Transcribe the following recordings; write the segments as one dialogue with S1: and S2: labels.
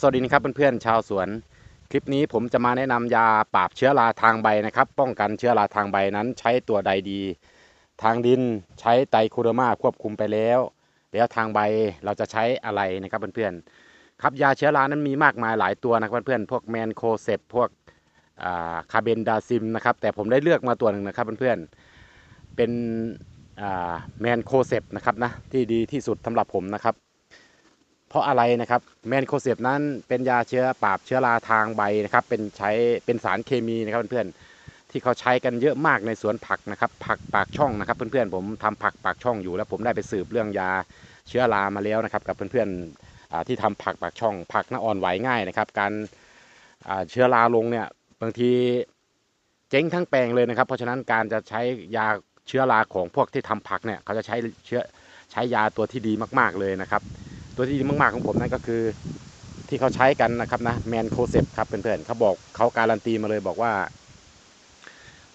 S1: สวัสดีนะครับเพื่อนๆชาวสวน คลิปนี้ผมจะมาแนะนำยาปราบเชื้อราทางใบนะครับ ป้องกันเชื้อราทางใบนั้นใช้ตัวใดดี ทางดินใช้ไตรโคเดอร์มาควบคุมไปแล้ว แล้วทางใบเราจะใช้อะไรนะครับเพื่อนๆครับยาเชื้อรานั้นมีมากมายหลายตัวนะครับเพื่อนๆพวกแมนโคเซปพวกคาเบนดาซิมนะครับแต่ผมได้เลือกมาตัวหนึ่งนะครับเพื่อนๆเป็นแมนโคเซปนะครับนะที่ดีที่สุดสำหรับผมนะครับ เพราะอะไรนะครับแมนโคเซปนั้นเป็นยาเชื้อปราบเชื้อราทางใบนะครับ เป็นใช้เป็นสารเคมีนะครับเพื่อนๆที่เขาใช้กันเยอะมากในสวนผักนะครับ ผักปากช่องนะครับเพื่อนๆผมทำผักปากช่องอยู่แล้ว ผมได้ไปสืบเรื่องยาเชื้อรามาแล้วนะครับ กับเพื่อนๆที่ทำผักปากช่อง ผักน่าอ่อนไหวง่ายนะครับ การเชื้อราลงเนี่ยบางทีเจ๊งทั้งแปลงเลยนะครับ เพราะฉะนั้นการจะใช้ยาเชื้อราของพวกที่ทำผักเนี่ยเขาจะใช้เชื้อใช้ยาตัวที่ดีมาก ๆเลยนะครับ ตัวที่ดีมากๆของผมนั่นก็คือที่เขาใช้กันนะครับนะแมนโคเซปครับเพื่อนๆเขาบอกเขาการันตีมาเลยบอกว่า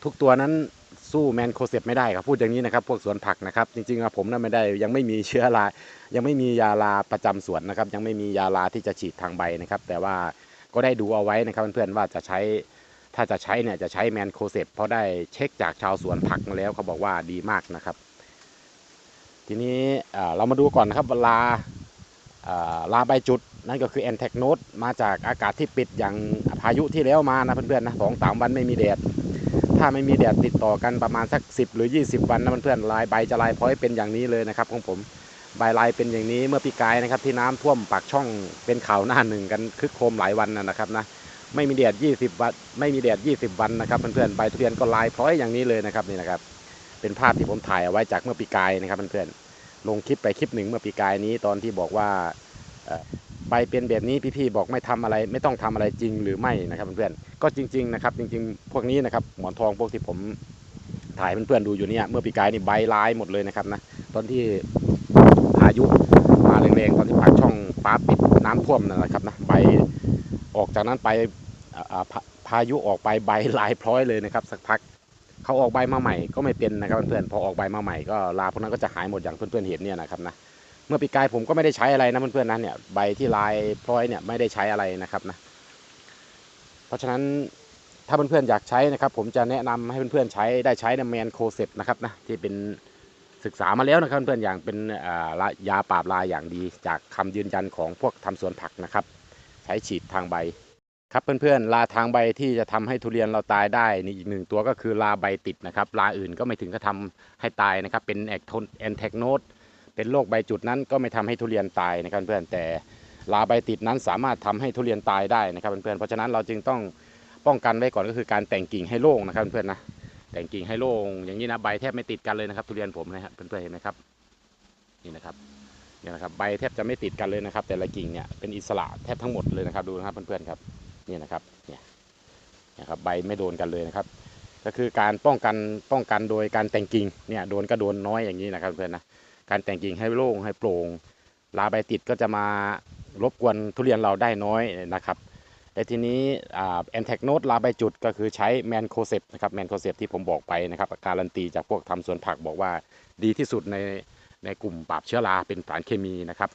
S1: ทุกตัวนั้นสู้แมนโคเซปไม่ได้ครับพูดอย่างนี้นะครับ พวกสวนผักนะครับ จริงๆผมนั้นไม่ได้ยังไม่มีเชื้อรา ยังไม่มียาลาประจำสวนนะครับ ยังไม่มียาลาที่จะฉีดทางใบนะครับ แต่ว่าก็ได้ดูเอาไว้นะครับเพื่อนๆว่าจะใช้ถ้าจะใช้เนี่ยจะใช้แมนโคเซปเพราะได้เช็คจากชาวสวนผักมาแล้วเขาบอกว่าดีมากนะครับ ทีนี้เรามาดูก่อนนะครับเวลา ลาใบจุดนั่นก็คือแอนแทกโนดมาจากอากาศที่ปิดอย่างพายุที่แล้วมานะเพื่อนๆนะสองสามวันไม่มีแดด ถ้าไม่มีแดดติดต่อกันประมาณสัก 10 หรือ 20 วันนะเพื่อนๆลายใบจะลายพ้อยเป็นอย่างนี้เลยนะครับของผมใบลายเป็นอย่างนี้เมื่อปีกายนะครับที่น้ำท่วมปากช่องเป็นข่าวหน้าหนึ่งกันคึกโครมหลายวันนะครับนะไม่มีแดด 20 วันไม่มีแดด 20 วันนะครับเพื่อนๆใบทุเรียนก็ลายพร้อยอย่างนี้เลยนะครับนี่นะครับเป็นภาพที่ผมถ่ายเอาไว้จากเมื่อปีกายนะครับเพื่อนๆ ลงคลิปไปคลิปหนึ่งเมื่อปีกายนี้ตอนที่บอกว่าใบเป็นแบบนี้พี่ๆบอกไม่ทำอะไร ไม่ต้องทำอะไรจริงหรือไม่นะครับเพื่อนๆก็จริงๆนะครับจริงๆ พวกนี้นะครับหมอนทองพวกที่ผมถ่ายเพื่อนๆดูอยู่เนี่ยเมื่อปีกายนี่ใบลายหมดเลยนะครับนะตอนที่พายุมาแรงๆตอนที่ปากช่องฟ้าปิดน้ำท่วมนะครับนะใบออกจากนั้นไปพายุออกไปใบลายพร้อยเลยนะครับ สักพัก เขาออกใบมาใหม่ก็ไม่เป็นนะครับเพื่อนๆพอออกใบมาใหม่ก็ลาพวกนั้นก็จะหายหมดอย่างเพื่อนๆเห็นเนี่ยนะครับนะเมื่อปีกายผมก็ไม่ได้ใช้อะไรนะเพื่อนๆนะเนี่ยใบที่ลายพร้อยเนี่ยไม่ได้ใช้อะไรนะครับนะเพราะฉะนั้นถ้าเพื่อนๆอยากใช้นะครับผมจะแนะนำให้เพื่อนๆใช้ได้ใช้ในแมนโคเซปนะครับนะที่เป็นศึกษามาแล้วนะครับเพื่อนๆอย่างเป็นยาปราบลายอย่างดี จากคำยืนยันของพวกทำสวนผักนะครับ ใช้ฉีดทางใบ ครับเพื่อนๆลาทางใบที่จะทำให้ทุเรียนเราตายได้นี่อีกหนึ่งตัวก็คือลาใบติดนะครับลาอื่นก็ไม่ถึงกับทาให้ตายนะครับ เป็นแอคทนแอนแทกโนดเป็นโรคใบจุดนั้นก็ไม่ทำให้ทุเรียนตายนะครับเพื่อนแต่ลาใบติดนั้นสามารถทำให้ทุเรียนตายได้นะครับเพื่อนเพราะฉะนั้นเราจึงต้องป้องกันไว้ก่อนก็คือการแต่งกิ่งให้โล่งนะครับเพื่อนนะแต่งกิ่งให้โล่งอย่างนี้นะใบแทบไม่ติดกันเลยนะครับ ทุเรียนผมนะครับเพื่อนๆเห็นไหมครับนี่นะครับนี่นะครับใบแทบจะไม่ติดกันเลยนะครับ แต่ละกิ่งเนี่ยเป็นอิสระแทบทั้งหมดเลยนะครับดูนะครับเพื่อนๆครับ นี่นะครับเนี่ยนะครับใบไม่โดนกันเลยนะครับ ก็คือการป้องกันป้องกันโดยการแต่งกิ่งเนี่ยโดนก็โดนน้อยอย่างนี้นะครับเพื่อนนะการแต่งกิ่งให้โล่งให้โปร่งลาใบติดก็จะมารบกวนทุเรียนเราได้น้อยนะครับแต่ทีนี้แอนแทกโนดลาใบจุดก็คือใช้แมนโคเซปนะครับแมนโคเซปที่ผมบอกไปนะครับการันตีจากพวกทำสวนผักบอกว่าดีที่สุดในในกลุ่มปราบเชื้อราเป็นสารเคมีนะครับ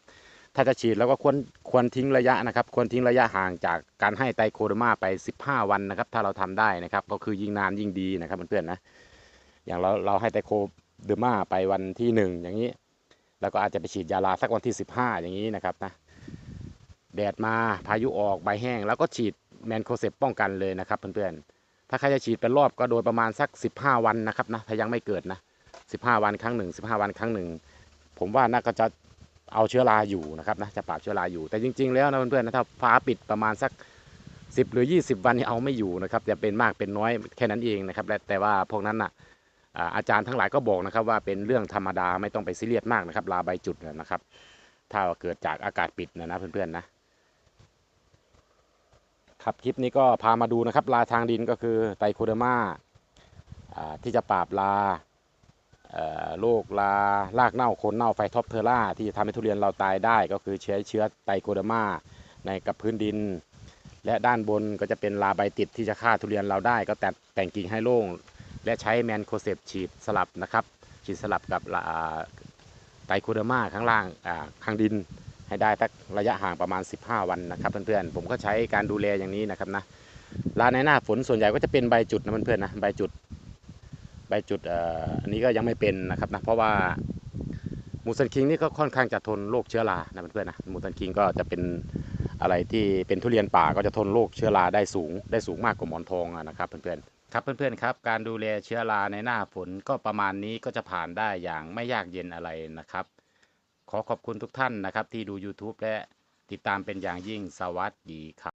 S1: ถ้าจะฉีดแล้วก็ควรควรทิ้งระยะนะครับควรทิ้งระยะห่างจากการให้ไตโคเดอร์มาไป 15 วันนะครับ ถ้าเราทำได้นะครับ ก็คือยิ่งนานยิ่งดีนะครับเพื่อนๆนะอย่างเราเราให้ไตโคเดอร์มาไปวันที่ 1 อย่างนี้ แล้วก็อาจจะไปฉีดยาลาสักวันที่ 15 อย่างนี้นะครับนะแดดมาพายุออกใบแห้ง แล้วก็ฉีดแมนโคเซปป้องกันเลยนะครับเพื่อนๆถ้าใครจะฉีดเป็นรอบก็โดยประมาณสัก 15 วันนะครับนะถ้ายังไม่เกิดนะ15 วันครั้งหนึ่ง15 วันครั้งหนึ่งผมว่าน่าก็จะ เอาเชื้อราอยู่นะครับนะจะปราบเชื้อราอยู่ แต่จริง ๆ แล้วนะเพื่อนๆนะถ้าฟ้าปิดประมาณสัก 10 หรือ 20 วันนี่เอาไม่อยู่นะครับจะเป็นมากเป็นน้อยแค่นั้นเองนะครับแต่ว่าพวกนั้นนะ่ะอาจารย์ทั้งหลายก็บอกนะครับ ว่าเป็นเรื่องธรรมดาไม่ต้องไปซีเรียสมากนะครับลาใบจุดนะครับ ถ้าเกิดจากอากาศปิดนะนะเพื่อนๆนะครับคลิปนี้ก็พามาดูนะครับลาทางดินก็คือไตโคเดมาที่จะปราบลา โรคลารากเน่าโคนเน่าไฟท็อปเทอร่าที่จะทำให้ทุเรียนเราตายได้ก็คือเชื้อเชื้อไตโคเดมาในกับพื้นดิน และด้านบนก็จะเป็นลาใบติดที่จะฆ่าทุเรียนเราได้ ก็แต่แต่งกิ่งให้โล่ง และใช้แมนโคเซปฉีดสลับนะครับฉีดสลับกับไตโคเดมาข้างล่างข้างดินให้ได้สักระยะห่างประมาณ 15 วันนะครับเพื่อนๆผมก็ใช้การดูแลอย่างนี้นะครับนะลาในหน้าฝนส่วนใหญ่ก็จะเป็นใบจุดนะเพื่อนๆนะใบจุด ใบจุดอันนี้ก็ยังไม่เป็นนะครับนะเพราะว่ามูสันคิงนี่ก็ค่อนข้างจะทนโรคเชื้อรานะเพื่อนๆนะมูสันคิงก็จะเป็นอะไรที่เป็นทุเรียนป่าก็จะทนโรคเชื้อราได้สูง ได้สูงมากกว่าหมอนทองนะครับเพื่อนๆครับเพื่อนๆครับการดูแลเชื้อราในหน้าฝนก็ประมาณนี้ก็จะผ่านได้อย่างไม่ยากเย็นอะไรนะครับ ขอขอบคุณทุกท่านนะครับที่ดู YouTube และติดตามเป็นอย่างยิ่งสวัสดีครับ